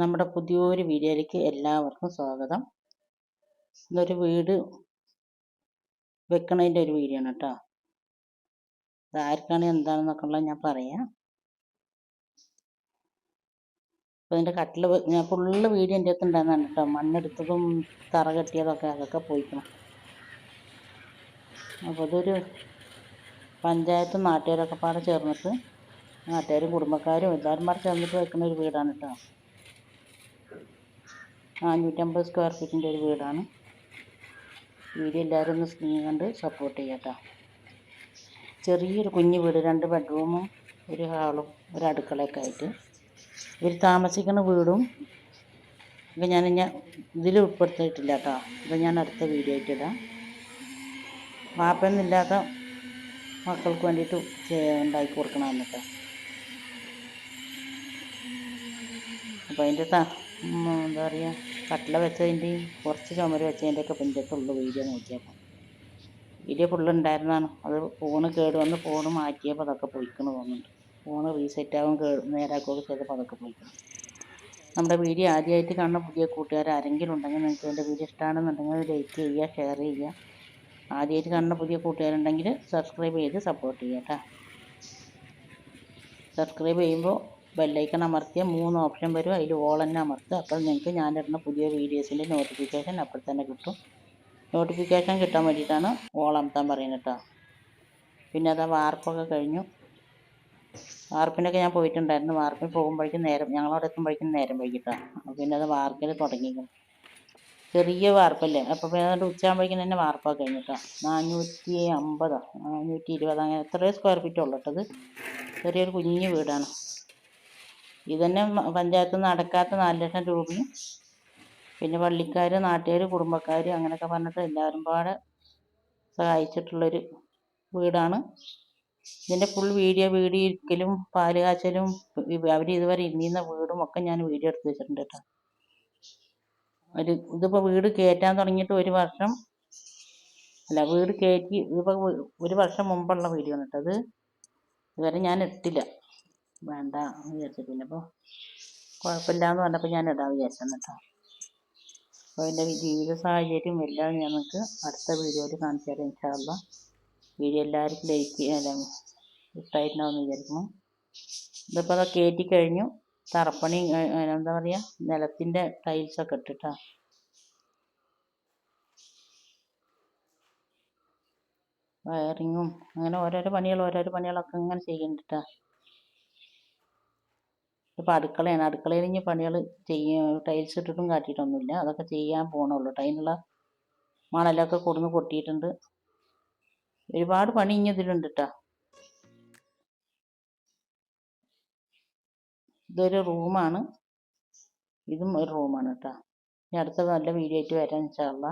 നമ്മുടെ പുതിയൊരു വീഡിയോയിലേക്ക് എല്ലാവർക്കും സ്വാഗതം. ഇതൊരു വീട് വെക്കണതിന്റെ ഒരു വീഡിയോ ആണ് കേട്ടോ ഇത് ആർക്കാണ് എന്താണെന്നൊക്കെ ഞാൻ പറയാം. അപ്പോൾ ഇതിന്റെ കട്ടിൽ ഞാൻ ഫുള്ള് വീഡിയോ എന്റെ അടുത്ത് ഉണ്ടായിരുന്നതാണ് കേട്ടോ മണ്ണെടുത്തതും തറ കെട്ടിയതൊക്കെ അതൊക്കെ പോയിക്കണം. അപ്പോൾ അതൊരു പഞ്ചായത്തും നാട്ടുകാരൊക്കെ പാടെ ചേർന്നിട്ട് നാട്ടുകാരും കുടുംബക്കാരും എല്ലാവരും പാടെ ചേർന്നിട്ട് വെക്കുന്ന ഒരു വീടാണ് കേട്ടോ നാനൂറ്റമ്പത് സ്ക്വയർ ഫീറ്റിന്റെ ഒരു വീടാണ്. വീട് എല്ലാവരും ഒന്ന് സ്ക്രീൻ കണ്ട് സപ്പോർട്ട് ചെയ്യാം ചെറിയൊരു കുഞ്ഞു വീട് രണ്ട് ബെഡ്റൂമും ഒരു ഹാളും ഒരു അടുക്കളയൊക്കെ ആയിട്ട്. ഇവർ താമസിക്കുന്ന വീടും ഇപ്പം ഞാൻ ഞാൻ ഇതിൽ ഉൾപ്പെടുത്തിയിട്ടില്ല കേട്ടോ ഇത് ഞാൻ അടുത്ത വീഡിയോ ആയിട്ട് ഇടാം. വാപ്പയൊന്നുമില്ലാത്ത മക്കൾക്ക് വേണ്ടിയിട്ട് ഉണ്ടാക്കി കൊടുക്കണമെന്ന് കേട്ടോ അപ്പോൾ അതിന്റെ എന്താ പറയുക കട്ടില വെച്ചതിന്റെയും കുറച്ച് ചുമര് വെച്ചതിന്റെയൊക്കെ പഞ്ചത്തുള്ള വീഡിയോ നോക്കിയപ്പോൾ. വീഡിയോ ഫുള്ള് ഉണ്ടായിരുന്നതാണ്. അത് ഫോണ് കേട് വന്ന് ഫോണ് മാറ്റിയപ്പോൾ അതൊക്കെ പൊയ്ക്കണ് തോന്നുന്നുണ്ട്. ഫോണ് റീസെറ്റ് ആവും കേട് നേരാക്കുകയൊക്കെ ചെയ്തപ്പോൾ അതൊക്കെ പൊയ്ക്കണം. നമ്മുടെ വീഡിയോ ആദ്യമായിട്ട് കാണുന്ന പുതിയ കൂട്ടുകാർ ആരെങ്കിലും ഉണ്ടെങ്കിൽ നിങ്ങൾക്ക് എന്റെ വീഡിയോ ഇഷ്ടമാണെന്നുണ്ടെങ്കിൽ ലൈക്ക് ചെയ്യുക ഷെയർ ചെയ്യുക. ആദ്യമായിട്ട് കാണുന്ന പുതിയ കൂട്ടുകാരുണ്ടെങ്കിൽ സബ്സ്ക്രൈബ് ചെയ്ത് സപ്പോർട്ട് ചെയ്യുക കേട്ടോ. സബ്സ്ക്രൈബ് ചെയ്യുമ്പോൾ ബെല്ലൈക്കൺ അമർത്തിയ മൂന്ന് ഓപ്ഷൻ വരും. അതിൽ ഓൾ തന്നെ അമർത്തുക. അപ്പോൾ നിങ്ങൾക്ക് ഞാനിടുന്ന പുതിയ വീഡിയോസിന്റെ നോട്ടിഫിക്കേഷൻ അപ്പോൾ തന്നെ കിട്ടും. നോട്ടിഫിക്കേഷൻ കിട്ടാൻ വേണ്ടിയിട്ടാണ് ഓൾ അമർത്താൻ പറയുന്നത് കേട്ടോ. പിന്നെ അതാ വാർപ്പൊക്കെ കഴിഞ്ഞു. വാർപ്പിനൊക്കെ ഞാൻ പോയിട്ടുണ്ടായിരുന്നു. വാർപ്പിൽ പോകുമ്പോഴേക്കും നേരം ഞങ്ങളവിടെ എത്തുമ്പോഴേക്കും നേരം വൈകിട്ടാണ് പിന്നെ അത് വാർക്കൽ തുടങ്ങിയിരുന്നു ചെറിയ വാർപ്പല്ലേ? അപ്പോൾ പിന്നെ അതുകൊണ്ട് ഉച്ചയാകുമ്പോഴേക്കും തന്നെ വാർപ്പൊക്കെ കഴിഞ്ഞിട്ടാ നാനൂറ്റി അമ്പതോ നാനൂറ്റി ഇരുപത് അങ്ങനെ എത്രയോ സ്ക്വയർ ഫീറ്റ് ഉള്ളൂ കേട്ടത് ചെറിയൊരു കുഞ്ഞു വീടാണ്. ഇതന്നെ പഞ്ചായത്ത് നടക്കാത്ത നാല് ലക്ഷം രൂപയും പിന്നെ പള്ളിക്കാർ നാട്ടുകാർ കുടുംബക്കാർ അങ്ങനെയൊക്കെ പറഞ്ഞിട്ട് എല്ലാവരും പാടെ സഹായിച്ചിട്ടുള്ളൊരു വീടാണ്. ഇതിന്റെ ഫുൾ വീഡിയോ വീഡിയോ ഇരിക്കലും പാൽ കാച്ചലും അവർ ഇതുവരെ ഇരുന്നിരുന്ന വീടും ഒക്കെ ഞാൻ വീഡിയോ എടുത്ത് വെച്ചിട്ടുണ്ട് കേട്ടോ. ഒരു ഇതിപ്പോൾ വീട് കയറ്റാൻ തുടങ്ങിയിട്ട് ഒരു വർഷം അല്ല വീട് കയറ്റി ഇതിപ്പോൾ ഒരു വർഷം മുമ്പുള്ള വീഡിയോ ആണ് കേട്ടോ അത്. ഇതുവരെ ഞാൻ ഇട്ടില്ല വേണ്ട എന്ന് വിചാരിച്ചു. പിന്നെ ഇപ്പോൾ കുഴപ്പമില്ല എന്ന് പറഞ്ഞപ്പോൾ ഞാൻ ഇടാൻ വിചാരിച്ചെന്ന് കേട്ടോ അപ്പോൾ എന്റെ ജീവിത സാഹചര്യം എല്ലാം ഞാൻ നിങ്ങൾക്ക് അടുത്ത വീഡിയോയിൽ കാണിച്ചു തരാം ഇൻഷാല്ല വീഡിയോ എല്ലാവർക്കും ലൈക്ക് ചെയ്യാൻ ഇഷ്ടമായിട്ടുണ്ടാവും വിചാരിക്കുന്നു. ഇതിപ്പോൾ അത് കയറ്റി കഴിഞ്ഞു. തറപ്പണി എന്താ പറയുക നിലത്തിന്റെ ടൈൽസൊക്കെ ഇട്ടിട്ടാ. വയറിങ്ങും അങ്ങനെ ഓരോരോ പണികൾ ഓരോരോ പണികളൊക്കെ ഇങ്ങനെ ചെയ്യുന്നുണ്ട് ഇപ്പോൾ അടുക്കളയാണ്. അടുക്കളയിൽ ഇനി പണികൾ ചെയ്യും ടൈൽസ് ഇട്ടിട്ടും കാട്ടിയിട്ടൊന്നുമില്ല. അതൊക്കെ ചെയ്യാൻ പോകണുള്ളൂ അതിനുള്ള മണലൊക്കെ കൊടുന്ന് പൊട്ടിയിട്ടുണ്ട്. ഒരുപാട് പണി ഇനി ഇതിലുണ്ട് കേട്ടോ ഇതൊരു റൂമാണ്. ഇതും ഒരു റൂമാണ് കേട്ടോ. ഇനി അടുത്ത നല്ല വീഡിയോ ആയിട്ട് വരാം ഇൻഷാല്ല